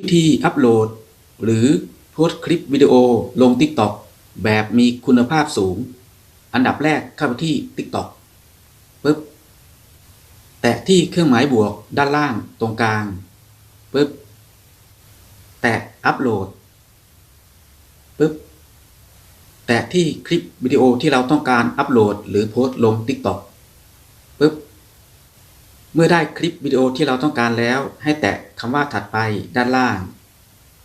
วิธีอัปโหลด หรือโพสต์คลิปวิดีโอลง TikTok แบบมีคุณภาพสูง อันดับแรกเข้าไปที่ TikTok ปึ๊บ แตะที่เครื่องหมายบวกด้านล่างตรงกลางปึ๊บ แตะอัปโหลดปึ๊บ แตะที่คลิปวิดีโอที่เราต้องการอัปโหลด หรือโพสต์ลง TikTok ปึ๊บ เมื่อได้คลิปวิดีโอที่เราต้องการแล้ว ให้แตะคำว่าถัดไปด้านล่าง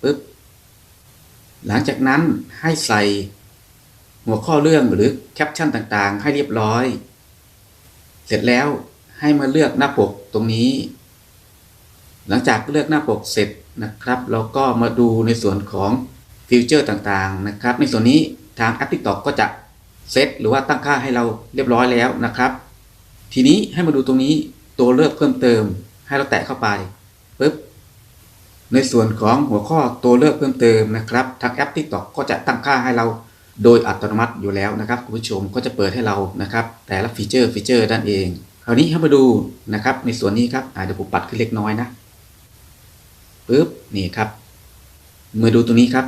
ปึ๊บหลังจากนั้นให้ใส่ หัวข้อเรื่องหรือแคปชั่นต่างๆ ให้เรียบร้อย เสร็จแล้วให้มาเลือกหน้าปกตรงนี้ หลังจากเลือกหน้าปกเสร็จนะครับ เราก็มาดูในส่วนของฟิวเจอร์ต่างๆนะครับ ในส่วนนี้ทางแอป TikTok ก็จะเซตหรือว่าตั้งค่าให้เราเรียบร้อยแล้วนะครับ ทีนี้ให้มาดูตรงนี้ ตัวเลือกเพิ่มเติม ให้เราแตะเข้าไปปึ๊บในส่วนของหัวข้อตัวเลือกเพิ่มเติมนะครับทางแอป TikTok ก็จะตั้งค่าให้เราโดยอัตโนมัติอยู่แล้วนะครับคุณผู้ชมก็จะเปิดให้เรานะครับ แต่ละฟีเจอร์ฟีเจอร์ด้านเอง คราวนี้ให้มาดูนะครับ ในส่วนนี้ครับเดี๋ยวผมปัดขึ้นเล็กน้อยนะปึ๊บนี่ครับเมาดูตรงนี้ครับ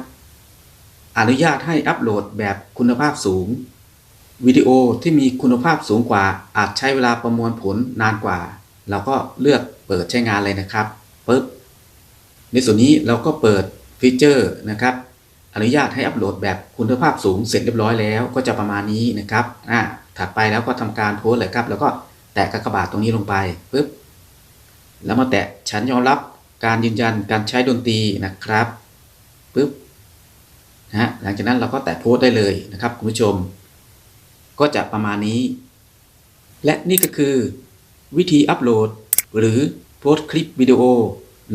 อนุญาตให้อัปโหลดแบบคุณภาพสูง วิดีโอที่มีคุณภาพสูงกว่า อาจใช้เวลาประมวลผลนานกว่า เราก็เลือกเปิดใช้งานเลยนะครับปึ๊บในส่วนนี้เราก็เปิดฟีเจอร์นะครับ อนุญาตให้อัปโหลดแบบคุณภาพสูงเสร็จเรียบร้อยแล้วก็จะประมาณนี้นะครับอ่าถัดไปแล้วก็ทำการโพสเลยครับ แล้วก็แตะกากบาทตรงนี้ลงไปปึ๊บแล้วมาแตะฉันยอมรับการยืนยันการใช้ดนตรีนะครับปึ๊บนะฮะหลังจากนั้นเราก็แตะโพสได้เลยนะครับคุณผู้ชม ก็จะประมาณนี้ และนี่ก็คือ วิธีอัปโหลด หรือโพสต์คลิปวิดีโอ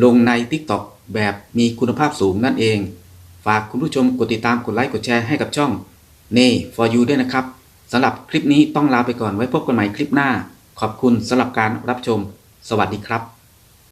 ลงใน TikTok แบบมีคุณภาพสูงนั่นเอง ฝากคุณผู้ชมกดติดตามกดไลค์กดแชร์ให้กับช่องเน่ for you ด้วยนะครับสำหรับคลิปนี้ต้องลาไปก่อนไว้พบกันใหม่คลิปหน้า ขอบคุณสำหรับการรับชม สวัสดีครับ